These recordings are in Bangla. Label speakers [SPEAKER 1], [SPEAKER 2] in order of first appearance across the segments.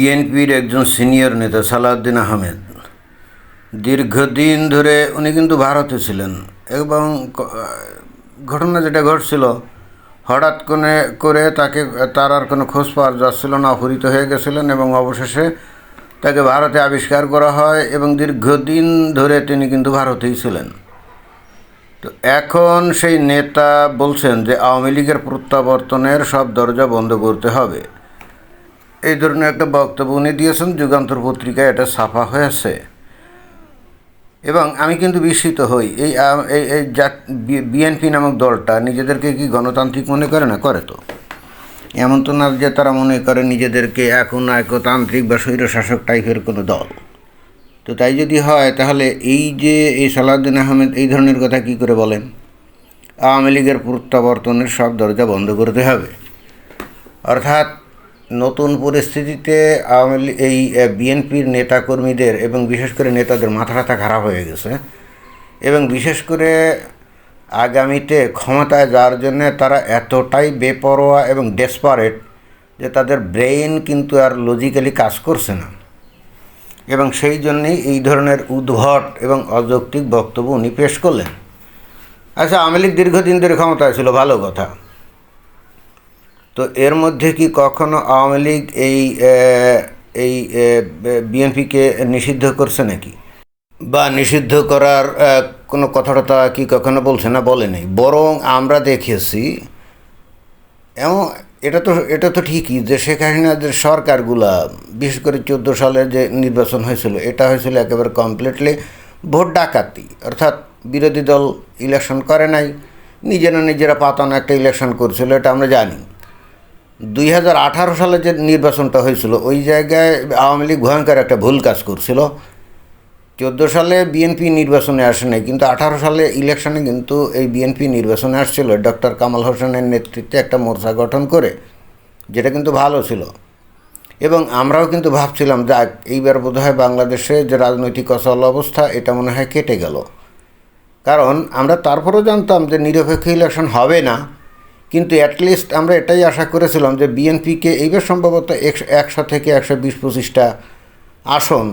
[SPEAKER 1] বিএনপির একজন সিনিয়র নেতা, সালাউদ্দিন আহমেদ। দীর্ঘদিন ধরে উনি কিন্তু ভারতে ছিলেন এবং ঘটনা যেটা ঘটছিল, হঠাৎ করে করে তাকে, তার আর কোনো খোঁজ পাওয়া যাচ্ছিল না, অপহৃত হয়ে গেছিলেন এবং অবশেষে তাকে ভারতে আবিষ্কার করা হয় এবং দীর্ঘদিন ধরে তিনি কিন্তু ভারতেই ছিলেন। তো এখন সেই নেতা বলছেন যে আওয়ামী লীগের প্রত্যাবর্তনের সব দরজা বন্ধ করতে হবে। এই ধরনের একটা বক্তব্য উনি দিয়েছেন, যুগান্তর পত্রিকায় এটা ছাপা হয়েছে। এবং আমি কিন্তু বিস্মিত হই। এই এই বিএনপি নামক দলটা নিজেদেরকে কি গণতান্ত্রিক মনে করে না? করে তো। এমন তো না যে তারা মনে করে নিজেদেরকে এখন একতান্ত্রিক বা স্বৈরশাসক টাইপের কোনো দল। তো তাই যদি হয়, তাহলে এই যে, এই সালাউদ্দিন আহমেদ এই ধরনের কথা কি করে বলেন? আওয়ামী লীগের প্রত্যাবর্তনের সব দরজা বন্ধ করতে হবে। অর্থাৎ নতুন পরিস্থিতিতে আওয়ামী এই বিএনপির নেতাকর্মীদের এবং বিশেষ করে নেতাদের মাথা ব্যথা খারাপ হয়ে গেছে। এবং বিশেষ করে আগামীতে ক্ষমতায় যাওয়ার জন্য তারা এতটাই বেপরোয়া এবং ডেসপারেট যে তাদের ব্রেইন কিন্তু আর লজিক্যালি কাজ করছে না। এবং সেই জন্যেই এই ধরনের উদ্ভট এবং অযৌক্তিক বক্তব্য উনি পেশ করলেন। আচ্ছা আওয়ামী লীগ দীর্ঘদিন ধরে ক্ষমতায় ছিল, ভালো কথা। তো এর মধ্যে কি কখনো আওয়ামী লীগ এই এই বিএনপিকে নিষিদ্ধ করছে নাকি? বা নিষিদ্ধ করার কোনো কথাটা কি কখনো বলছে না বলে নেই? বরং আমরা দেখেছি, এমন, এটা তো এটা তো ঠিকই যে শেখ হাসিনাদের সরকারগুলা, বিশেষ করে চোদ্দ সালে যে নির্বাচন হয়েছিল, এটা হয়েছিল একেবারে কমপ্লিটলি ভোট ডাকাতি। অর্থাৎ বিরোধী দল ইলেকশন করে নাই, নিজেরা নিজেরা পাতানো একটা ইলেকশন করছিল, এটা আমরা জানি। দুই হাজার আঠারো সালে যে নির্বাচনটা হয়েছিল, ওই জায়গায় আওয়ামী লীগ ভয়ঙ্কর একটা ভুল কাজ করছিল। চোদ্দ সালে বিএনপি নির্বাচনে আসে নাই, কিন্তু আঠারো সালে ইলেকশনে কিন্তু এই বিএনপি নির্বাচনে আসছিল। ডক্টর কামাল হোসেনের নেতৃত্বে একটা মোর্চা গঠন করে, যেটা কিন্তু ভালো ছিল। এবং আমরাও কিন্তু ভাবছিলাম যে এইবার বোধহয় বাংলাদেশে যে রাজনৈতিক অচল অবস্থা, এটা মনে হয় কেটে গেল। কারণ আমরা তারপরেও জানতাম যে নিরপেক্ষ ইলেকশন হবে না। কিন্তু অ্যাটলিস্ট আমরা এটাই আশা করেছিলাম যে বিএনপিকে এইবার সম্ভবত একশো একশো থেকে একশো বিশ পঁচিশটা আসন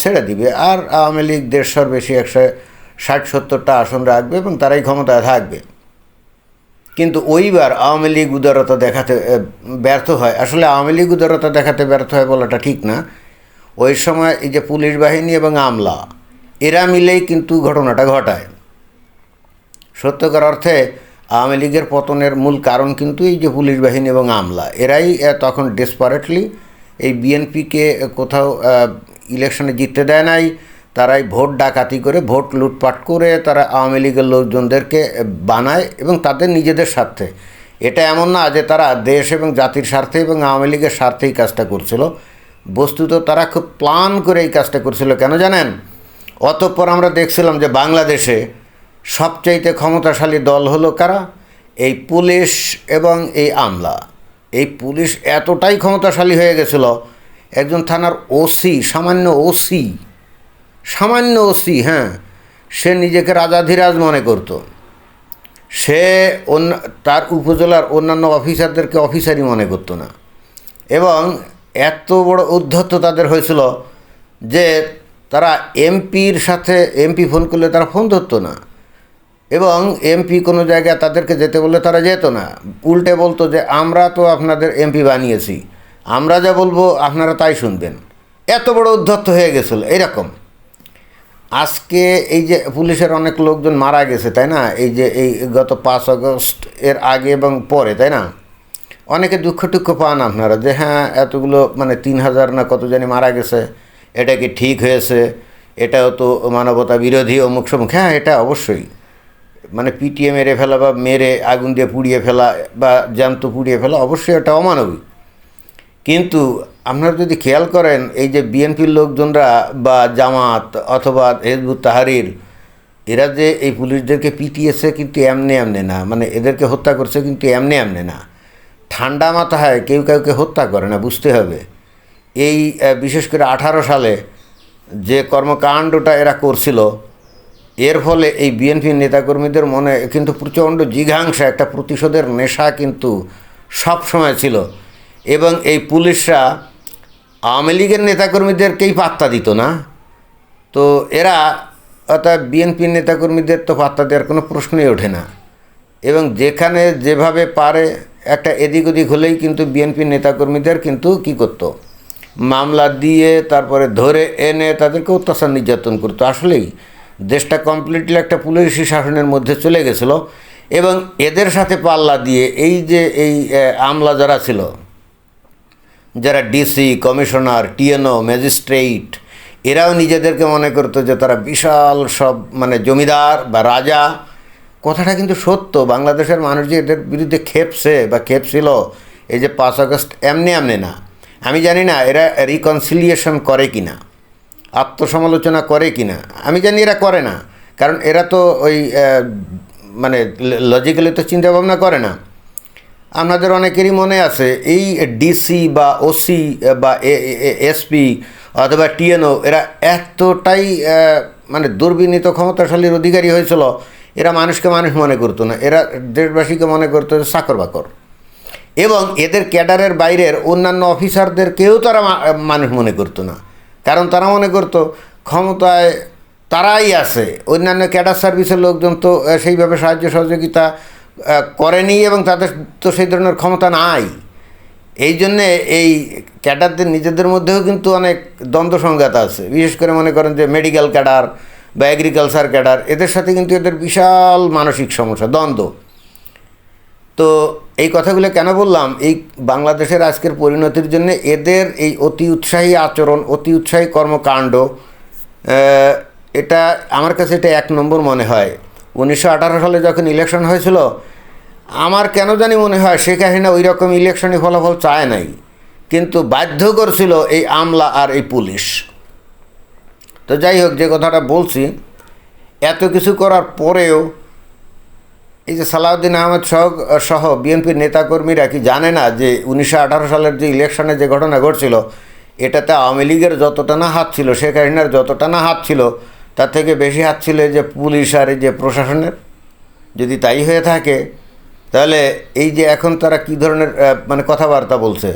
[SPEAKER 1] ছেড়ে দিবে। আর আওয়ামী লীগ দেড়শোর বেশি একশো ষাট সত্তরটা আসন রাখবে এবং তারাই ক্ষমতায় থাকবে। কিন্তু ওইবার আওয়ামী লীগ উদারতা দেখাতে ব্যর্থ হয়। আসলে আওয়ামী লীগ উদারতা দেখাতে ব্যর্থ হয় বলাটা ঠিক না। ওই সময় এই যে পুলিশ বাহিনী এবং আমলা, এরা মিলেই কিন্তু ঘটনাটা ঘটায়। সত্যকার অর্থে আওয়ামী লীগের পতনের মূল কারণ কিন্তু এই যে পুলিশ বাহিনী এবং আমলা। এরাই তখন ডেসপারেটলি এই বিএনপিকে কোথাও ইলেকশনে জিততে দেয় নাই। তারাই ভোট ডাকাতি করে, ভোট লুটপাট করে তারা আওয়ামী লীগের লোকজনদেরকে বানায় এবং তাদের নিজেদের স্বার্থে। এটা এমন না যে তারা দেশ এবং জাতির স্বার্থে এবং আওয়ামী লীগের স্বার্থেই কাজটা করছিল। বস্তুত তারা খুব প্ল্যান করে এই কাজটা করছিল। কেন জানেন? অতঃপর আমরা দেখছিলাম যে বাংলাদেশে সবচাইতে ক্ষমতাশালী দল হলো কারা? এই পুলিশ এবং এই আমলা। এই পুলিশ এতটাই ক্ষমতাশালী হয়ে গেছিল, একজন থানার ওসি, সামান্য ওসি সামান্য ওসি হ্যাঁ সে নিজেকে রাজাধিরাজ মনে করত। সে অন্য, তার উপজেলার অন্যান্য অফিসারদেরকে অফিসারই মনে করতো না। এবং এত বড় উদ্ধত্ত তাদের হয়েছিল যে তারা এমপির সাথে, এমপি ফোন করলে তারা ফোন ধরতো না। এবং এমপি কোনো জায়গায় তাদেরকে যেতে বললে তারা যেত না। উল্টে বলতো যে, আমরা তো আপনাদের এমপি বানিয়েছি। আমরা যা বলব আপনারা তাই শুনবেন। এত বড় উদ্ধত্ত হয়ে গেছিল, এরকম। আজকে এই যে পুলিশের অনেক লোকজন মারা গেছে, তাই না? এই যে, এই গত পাঁচ আগস্ট এর আগে এবং পরে, তাই না? অনেকে দুঃখ টুক্ষ পান আপনারা যে হ্যাঁ এতগুলো মানে তিন হাজার না কত জানি মারা গেছে। এটা কি ঠিক হয়েছে? এটাও তো মানবতা বিরোধী অমুক সমুখ হ্যাঁ এটা অবশ্যই। মানে পিটিএ মেরে ফেলা বা মেরে আগুন দিয়ে পুড়িয়ে ফেলা বা জ্যান্ত পুড়িয়ে ফেলা অবশ্যই এটা অমানবিক। কিন্তু আপনারা যদি খেয়াল করেন, এই যে বিএনপির লোকজনরা বা জামাত অথবা হেজবুত তাহারির, এরা যে এই পুলিশদেরকে পিটিয়েছে কিন্তু এমনি এমনি না মানে এদেরকে হত্যা করছে কিন্তু এমনি এমনি না। ঠান্ডা মাথায় কেউ কাউকে হত্যা করে না, বুঝতে হবে। এই বিশেষ করে আঠারো সালে যে কর্মকাণ্ডটা এরা করছিল এর ফলে এই বিএনপির নেতাকর্মীদের মনে কিন্তু প্রচণ্ড জিঘাংসা, একটা প্রতিশোধের নেশা কিন্তু সব সময় ছিল। এবং এই পুলিশরা আওয়ামী লীগের নেতাকর্মীদেরকেই পাত্তা দিত না। তো এরা অর্থাৎ বিএনপির নেতাকর্মীদের তো পাত্তা দেওয়ার কোনো প্রশ্নই ওঠে না। এবং যেখানে যেভাবে পারে, একটা এদিক ওদিক হলেই কিন্তু বিএনপির নেতাকর্মীদের কিন্তু কি করতো? মামলা দিয়ে, তারপরে ধরে এনে তাদেরকে অত্যাচার নির্যাতন করতো। আসলেই দেশটা কমপ্লিটলি একটা পুলিশি শাসনের মধ্যে চলে গেছিল এবং এদের সাথে পাল্লা দিয়ে এই যে এই আমলা যারা ছিল, যারা ডিসি কমিশনার টিএনও ম্যাজিস্ট্রেট এরাও নিজেদেরকে মনে করতো যে তারা বিশাল সব মানে জমিদার বা রাজা। কথাটা কিন্তু সত্য, বাংলাদেশের মানুষ যে এদের বিরুদ্ধে খেপছে বা খেপছিল, এই যে পাঁচ আগস্ট এমনি এমনি না। আমি জানি না এরা রিকনসিলিয়েশন করে কি না আত্মসমালোচনা করে কি না? আমি জানি এরা করে না। কারণ এরা তো ওই মানে লজিক্যালি তো চিন্তা ভাবনা করে না। আপনাদের অনেকেরই মনে আছে, এই ডিসি বা ওসি বা এসপি অথবা টিএনও এরা এতটাই মানে দুর্বিনীত ক্ষমতাশালীর অধিকারী হয়েছিল, এরা মানুষকে মানুষ মনে করতো না। এরা দেশবাসীকে মনে করতো চাকর বাকর। এবং এদের ক্যাডারের বাইরের অন্যান্য অফিসারদেরকেও তারা মানুষ মনে করতো না। কারণ তারা মনে করতো ক্ষমতায় তারাই আছে। অন্যান্য ক্যাডার সার্ভিসের লোকজন তো সেইভাবে সাহায্য সহযোগিতা করেনি এবং তাদের তো সেই ধরনের ক্ষমতা নাই। এই জন্যে এই ক্যাডারদের নিজেদের মধ্যেও কিন্তু অনেক দ্বন্দ্ব সংঘাত আছে। বিশেষ করে মনে করেন যে মেডিকেল ক্যাডার বা এগ্রিকালচার ক্যাডার, এদের সাথে কিন্তু এদের বিশাল মানসিক সমস্যা, দ্বন্দ্ব। তো এই কথাগুলো কেন বললাম? এই বাংলাদেশের আজকের পরিণতির জন্য এদের এই অতি উৎসাহী আচরণ, অতি উৎসাহী কর্মকাণ্ড এটা আমার কাছে এটা এক নম্বর মনে হয়। উনিশশো আঠারো সালে যখন ইলেকশন হয়েছিল, আমার কেন জানি মনে হয় শেখ হাসিনা ওই রকম ইলেকশনে ফলাফল চায় নাই। কিন্তু বাধ্য করছিল এই আমলা আর এই পুলিশ। তো যাই হোক, যে কথাটা বলছি, এত কিছু করার পরেও এই যে সালাউদ্দিন আহমেদ সহ সহ বিএনপির নেতাকর্মীরা কি জানে না যে উনিশশো আঠারো সালের যে ইলেকশনে যে ঘটনা ঘটছিল, এটাতে আওয়ামী লীগের যতটা না হাত ছিল, শেখ হাসিনার যতটা না হাত ছিল, তার থেকে বেশি হাত ছিল যে পুলিশ আর এই যে প্রশাসনের? যদি তাই হয়ে থাকে, তাহলে এই যে এখন তারা কি ধরনের মানে কথাবার্তা বলছে,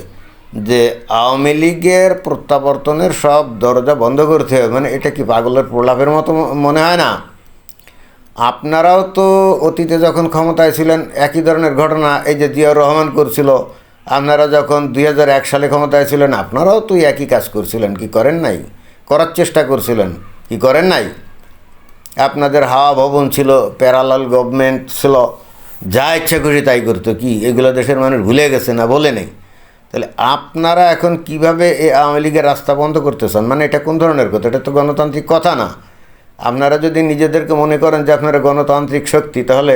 [SPEAKER 1] যে আওয়ামী লীগের প্রত্যাবর্তনের সব দরজা বন্ধ করতে হবে মানে এটা কি পাগলের প্রলাপের মতো মনে হয় না? আপনারাও তো অতীতে যখন ক্ষমতায় ছিলেন, একই ধরনের ঘটনা এই যে জিয়াউর রহমান করছিল, আপনারা যখন দুই হাজার এক সালে ক্ষমতায় ছিলেন, আপনারাও তো একই কাজ করছিলেন, কি করেন নাই? করার চেষ্টা করছিলেন, কি করেন নাই? আপনাদের হাওয়া ভবন ছিল প্যারালাল গভর্নমেন্ট ছিল, যা ইচ্ছা খুশি তাই করতো, কি এগুলো দেশের মানুষ ভুলে গেছে না, বলে নেই? তাহলে আপনারা এখন কীভাবে এই আওয়ামী লীগের রাস্তা বন্ধ করতেছেন? মানে এটা কোন ধরনের কথা? এটা তো গণতান্ত্রিক কথা না। আপনারা যদি নিজেদেরকে মনে করেন যে আপনারা গণতান্ত্রিক শক্তি, তাহলে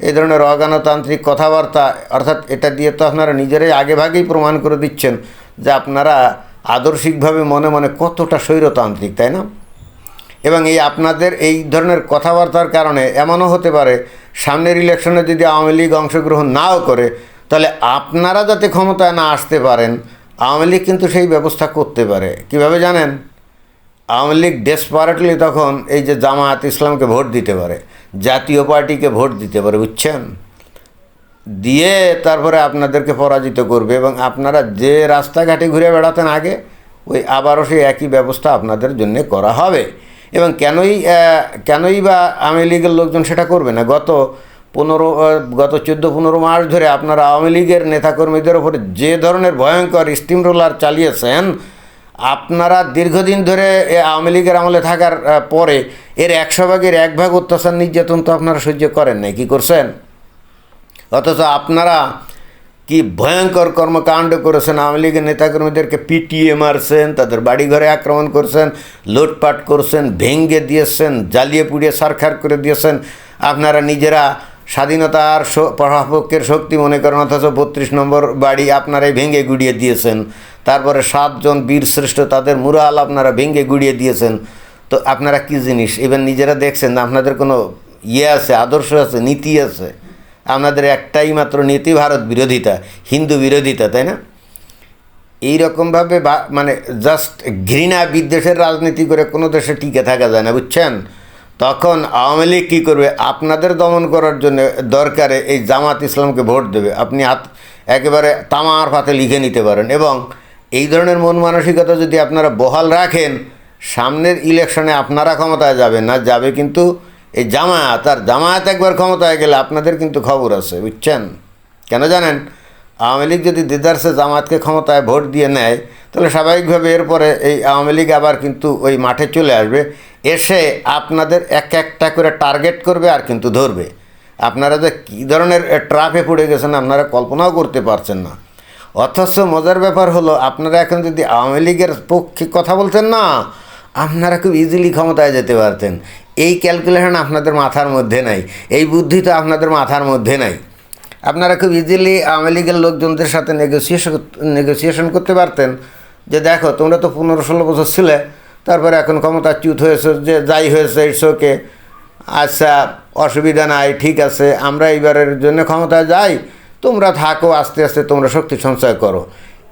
[SPEAKER 1] এই ধরনের অগণতান্ত্রিক কথাবার্তা, অর্থাৎ এটা দিয়ে তো আপনারা নিজেরাই আগেভাগেই প্রমাণ করে দিচ্ছেন যে আপনারা আদর্শিকভাবে মনে মনে কতটা স্বৈরতান্ত্রিক, তাই না? এবং এই আপনাদের এই ধরনের কথাবার্তার কারণে এমনও হতে পারে, সামনের ইলেকশনে যদি আওয়ামী লীগ অংশগ্রহণ নাও করে, তাহলে আপনারা যাতে ক্ষমতায় না আসতে পারেন, আওয়ামী লীগ কিন্তু সেই ব্যবস্থা করতে পারে। কীভাবে জানেন? আওয়ামী লীগ ডেসপারেটলি তখন এই যে জামায়াত ইসলামকে ভোট দিতে পারে, জাতীয় পার্টিকে ভোট দিতে পারে, বুঝছেন? দিয়ে তারপরে আপনাদেরকে পরাজিত করবে এবং আপনারা যে রাস্তাঘাটে ঘুরে বেড়াতেন আগে, ওই আবারও সেই একই ব্যবস্থা আপনাদের জন্য করা হবে। এবং কেনই কেনই বা আওয়ামী লীগের লোকজন সেটা করবে না? গত পনেরো গত চোদ্দ, পনেরো মাস ধরে আপনারা আওয়ামী লীগের নেতাকর্মীদের ওপরে যে ধরনের ভয়ঙ্কর স্টিম রোলার চালিয়েছেন আপনারা দীর্ঘদিন ধরে আওয়ামী লীগের আমলে থাকার পরে এর একশো ভাগের এক ভাগ অত্যাচার নির্যাতন তো আপনারা সহ্য করেন নাই, কী করছেন? অথচ আপনারা কি ভয়ঙ্কর কর্মকাণ্ড করেছেন, আওয়ামী লীগের নেতাকর্মীদেরকে পিটিয়ে মারছেন, তাদের বাড়িঘরে আক্রমণ করছেন, লুটপাট করছেন ভেঙ্গে দিয়েছেন, জ্বালিয়ে পুড়িয়ে সারখার করে দিয়েছেন। আপনারা নিজেরা স্বাধীনতার পক্ষের শক্তি মনে করেন, অথচ বত্রিশ নম্বর বাড়ি আপনারাই ভেঙে গুড়িয়ে দিয়েছেন। তারপরে সাতজন বীর শ্রেষ্ঠ তাদের মুরাল আপনারা ভেঙে গুড়িয়ে দিয়েছেন। তো আপনারা কি জিনিস? এবার নিজেরা দেখছেন না, আপনাদের কোনো ইয়ে আছে, আদর্শ আছে, নীতি আছে? আপনাদের একটাই মাত্র নীতি ভারত বিরোধিতা, হিন্দু বিরোধিতা, তাই না? এই রকমভাবে মানে জাস্ট ঘৃণা বিদ্বেষের রাজনীতি করে কোনো দেশে টিকে থাকা যায় না, বুঝছেন? তখন আওয়ামী লীগ কী করবে? আপনাদের দমন করার জন্য দরকারে এই জামাত ইসলামকে ভোট দেবে। আপনি হাত একেবারে তামার পাতে লিখে নিতে পারেন এবং এই ধরনের মন মানসিকতা যদি আপনারা বহাল রাখেন, সামনের ইলেকশনে আপনারা ক্ষমতায় যাবেন না, যাবে কিন্তু এই জামায়াত। আর জামায়াত একবার ক্ষমতায় গেলে আপনাদের কিন্তু খবর আছে, বুঝছেন? কেন জানেন? আওয়ামী লীগ যদি দিদার্সে জামাতকে ক্ষমতায় ভোট দিয়ে নেয়, তাহলে স্বাভাবিকভাবে এরপরে এই আওয়ামী লীগ আবার কিন্তু ওই মাঠে চলে আসবে। এসে আপনাদের এক একটা করে টার্গেট করবে আর কিন্তু ধরবে। আপনারা যে কী ধরনের ট্রাফে পড়ে গেছেন, আপনারা কল্পনাও করতে পারছেন না। অথচ মজার ব্যাপার হলো, আপনারা এখন যদি আওয়ামী লীগের পক্ষে কথা বলতেন না, আপনারা খুব ইজিলি ক্ষমতায় যেতে পারতেন। এই ক্যালকুলেশন আপনাদের মাথার মধ্যে নাই। এই বুদ্ধি তো আপনাদের মাথার মধ্যে নাই। আপনারা খুব ইজিলি আওয়ামী লীগের লোকজনদের সাথে নেগোসিয়েশন নেগোসিয়েশন করতে পারতেন। যে দেখো, তোমরা তো পনেরো ষোলো বছর ছিলে, তারপরে এখন ক্ষমতা চ্যুত হয়েছে, যে যাই হয়েছে ইটস ওকে আচ্ছা অসুবিধা নাই, ঠিক আছে, আমরা এইবারের জন্য ক্ষমতায় যাই, তোমরা থাকো, আস্তে আস্তে তোমরা শক্তি সঞ্চয় করো।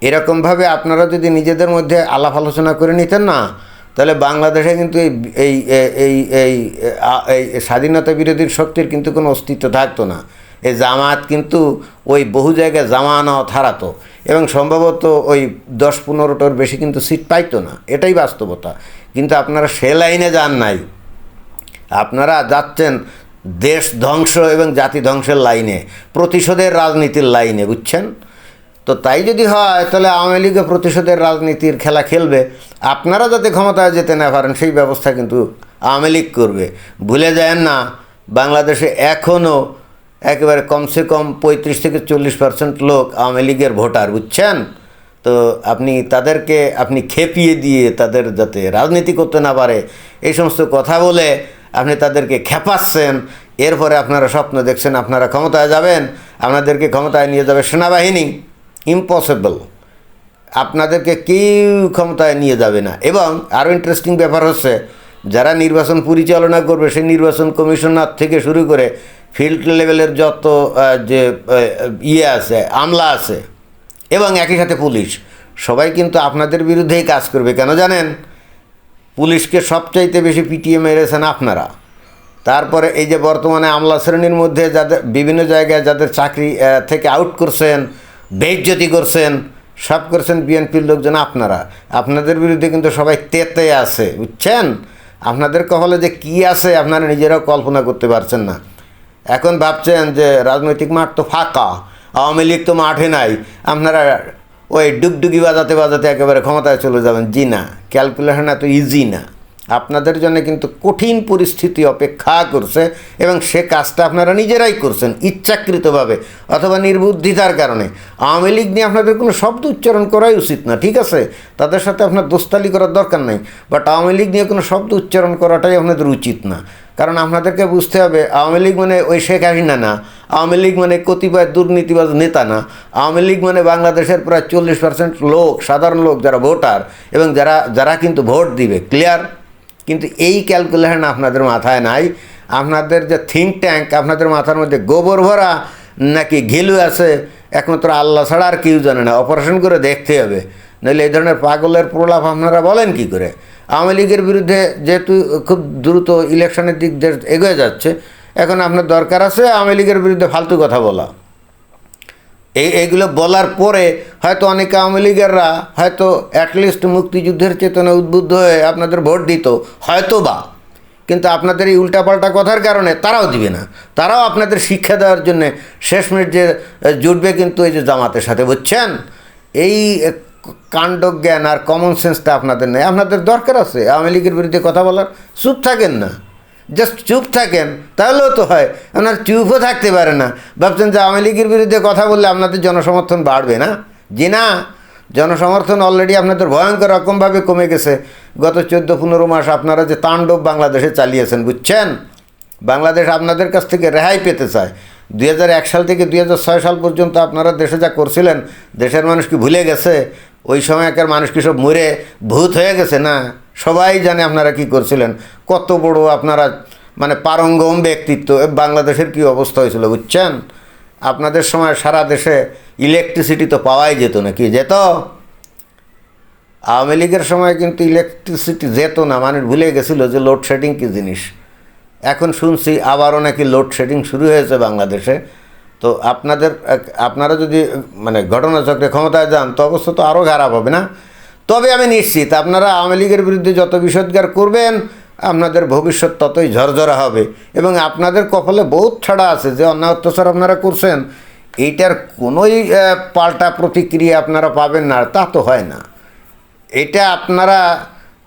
[SPEAKER 1] এরকমভাবে আপনারা যদি নিজেদের মধ্যে আলাপ আলোচনা করে নিতেন না, তাহলে বাংলাদেশে কিন্তু এই এই এই এই স্বাধীনতা বিরোধী শক্তির কিন্তু কোনো অস্তিত্ব থাকতো না। এই জামাত কিন্তু ওই বহু জায়গায় জামানত হারাতো এবং সম্ভবত ওই দশ পনেরোটার বেশি কিন্তু সিট পাইতো না। এটাই বাস্তবতা। কিন্তু আপনারা সে লাইনে যান নাই। আপনারা যাচ্ছেন দেশ ধ্বংস এবং জাতি ধ্বংসের লাইনে, প্রতিশোধের রাজনীতির লাইনে, বুঝছেন? তো তাই যদি হয়, তাহলে আওয়ামী লীগও প্রতিশোধের রাজনীতির খেলা খেলবে। আপনারা যাতে ক্ষমতায় যেতে না পারেন, সেই ব্যবস্থা কিন্তু আওয়ামী লীগ করবে। ভুলে যায় না, বাংলাদেশে এখনও একেবারে কমসে কম পঁয়ত্রিশ থেকে চল্লিশ পার্সেন্ট লোক আওয়ামী লীগের ভোটার, বুঝছেন? তো আপনি তাদেরকে আপনি খেপিয়ে দিয়ে তাদের যাতে রাজনীতি করতে না পারে, এই সমস্ত কথা বলে আপনি তাদেরকে খেপাচ্ছেন। এরপরে আপনারা স্বপ্ন দেখছেন আপনারা ক্ষমতায় যাবেন, আপনাদেরকে ক্ষমতায় নিয়ে যাবে সেনাবাহিনী। ইম্পসিবল আপনাদেরকে কেউ ক্ষমতায় নিয়ে যাবে না। এবং আরও ইন্টারেস্টিং ব্যাপার হচ্ছে, যারা নির্বাচন পরিচালনা করবে, সেই নির্বাচন কমিশনার থেকে শুরু করে ফিল্ড লেভেলের যত যে ইয়ে আছে, আমলা আছে, এবং একই সাথে পুলিশ, সবাই কিন্তু আপনাদের বিরুদ্ধেই কাজ করবে। কেন জানেন? পুলিশকে সবচাইতে বেশি পিটিয়ে মেরেছেন আপনারা। তারপরে এই যে বর্তমানে আমলা শ্রেণির মধ্যে যাদের, বিভিন্ন জায়গায় যাদের চাকরি থেকে আউট করছেন, বেইজ্জতি করছেন, সব করছেন বিএনপির লোকজন আপনারা। আপনাদের বিরুদ্ধে কিন্তু সবাই তেতে আছে, বুঝছেন? আপনাদের কপালে যে কি আছে, আপনারা নিজেরাও কল্পনা করতে পারছেন না। এখন ভাবছেন যে রাজনৈতিক মাঠ তো ফাঁকা, আওয়ামী লীগ তো মাঠে নাই। আপনারা ওই ডুগডুগি বাজাতে বাজাতে একেবারে ক্ষমতায় চলে যাবেন। জি না ক্যালকুলেশন এত ইজি না। আপনাদের জন্য কিন্তু কঠিন পরিস্থিতি অপেক্ষা করছে এবং সে কাজটা আপনারা নিজেরাই করছেন ইচ্ছাকৃতভাবে অথবা নির্বুদ্ধিতার কারণে। আওয়ামী লীগ নিয়ে আপনাদের কোনো শব্দ উচ্চারণ করাই উচিত না, ঠিক আছে? তাদের সাথে আপনার দোস্তালি করার দরকার নেই। বাট আওয়ামী লীগ নিয়ে কোনো শব্দ উচ্চারণ করাটাই আপনাদের উচিত না। কারণ আপনাদেরকে বুঝতে হবে, আওয়ামী লীগ মানে ওই শেখ হাসিনা না, আওয়ামী লীগ মানে কতিপয় দুর্নীতিবাজ নেতা না। আওয়ামী লীগ মানে বাংলাদেশের প্রায় চল্লিশ পার্সেন্ট লোক, সাধারণ লোক যারা ভোটার এবং যারা যারা কিন্তু ভোট দিবে ক্লিয়ার কিন্তু এই ক্যালকুলেশন আপনাদের মাথায় নাই। আপনাদের যে থিঙ্ক ট্যাঙ্ক আপনাদের মাথার মধ্যে গোবর ভরা নাকি ঘিলু আছে, একমাত্র আল্লাহ ছাড়া আর কেউ জানে না। অপারেশন করে দেখতে হবে। নইলে এই ধরনের পাগলের প্রলাপ আপনারা বলেন কি করে? আওয়ামী লীগের বিরুদ্ধে যেহেতু খুব দ্রুত ইলেকশনের দিক দিয়ে এগিয়ে যাচ্ছে, এখন আপনার দরকার আছে আওয়ামী লীগের বিরুদ্ধে ফালতু কথা বলা। এই, এইগুলো বলার পরে হয়তো অনেক আওয়ামী লীগেররা হয়তো অ্যাটলিস্ট মুক্তিযুদ্ধের চেতনা উদ্বুদ্ধ হয়ে আপনাদের ভোট দিত হয়তো বা কিন্তু আপনাদের এই উল্টাপাল্টা কথার কারণে তারাও দিবে না। তারাও আপনাদের শিক্ষা দেওয়ার জন্যে শেষ মিনিট যে জুটবে কিন্তু এই যে জামাতের সাথে, বুঝছেন? এই কাণ্ডজ্ঞান আর কমন সেন্সটা আপনাদের নেই। আপনাদের দরকার আছে? আওয়ামী লীগের বিরুদ্ধে কথা বলার? চুপ থাকেন না। জাস্ট চুপ থাকেন, তাহলেও তো হয়। আপনার চুপও থাকতে পারে না। ভাবছেন যে আওয়ামী লীগের বিরুদ্ধে কথা বললে আপনাদের জনসমর্থন বাড়বে না? যে না। জনসমর্থন অলরেডি আপনাদের ভয়ঙ্কর রকমভাবে কমে গেছে। গত চোদ্দ পনেরো মাস আপনারা যে তাণ্ডব বাংলাদেশে চালিয়েছেন, বুঝছেন? বাংলাদেশ আপনাদের কাছ থেকে রেহাই পেতে চায়। দুই হাজার এক সাল থেকে দুই হাজার ছয় সাল পর্যন্ত আপনারা দেশে যা করছিলেন, দেশের মানুষ কি ভুলে গেছে? ওই সময়কার মানুষ কি সব মরে ভূত হয়ে গেছে না? সবাই জানে আপনারা কি করছিলেন। কত বড় আপনারা মানে পারঙ্গম ব্যক্তিত্ব। বাংলাদেশের কি অবস্থা হয়েছিল বুঝছেন? আপনাদের সময় সারা দেশে ইলেকট্রিসিটি তো পাওয়াই যেত না, কি যেত? আওয়ামী লীগের সময় কিন্তু ইলেকট্রিসিটি যেত না। মানুষ ভুলে গেছিল যে লোডশেডিং কী জিনিস। এখন শুনছি আবারও নাকি লোডশেডিং শুরু হয়েছে বাংলাদেশে। তো আপনাদের আপনারা যদি মানে ঘটনাচক্রে ক্ষমতায় যান, তো অবশ্য তো আরও খারাপ হবে না? তবে আমি নিশ্চিত, আপনারা আওয়ামী লীগের বিরুদ্ধে যত বিষোদ্গার করবেন, আপনাদের ভবিষ্যৎ ততই ঝরঝরা হবে। এবং আপনাদের কপালে বহুত ছাড়া আছে যে অন্যায় অত্যাচার আপনারা করছেন, এইটার কোনোই পাল্টা প্রতিক্রিয়া আপনারা পাবেন না তা তো হয় না। এটা আপনারা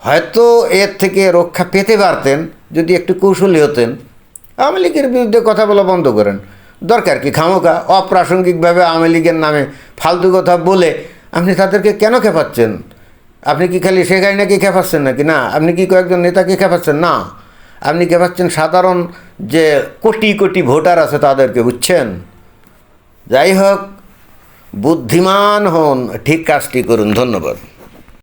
[SPEAKER 1] হয়তো এর থেকে রক্ষা পেতে পারতেন, যদি একটু কৌশলী হতেন। আওয়ামী লীগের বিরুদ্ধে কথা বলা বন্ধ করেন। দরকার কি? খামোকা অপ্রাসঙ্গিকভাবে আওয়ামী লীগের নামে ফালতু কথা বলে আপনি তাদেরকে কেন খেপাচ্ছেন? আপনি কি খালি সে শেখ নাকি খেপাচ্ছেন নাকি? না, আপনি কি কয়েকজন নেতাকে খেপাচ্ছেন? না। আপনি খেপাচ্ছেন সাধারণ যে কোটি কোটি ভোটার আছে তাদেরকে, বুঝছেন? যাই হোক, বুদ্ধিমান হন, ঠিক কাজটি করুন। ধন্যবাদ।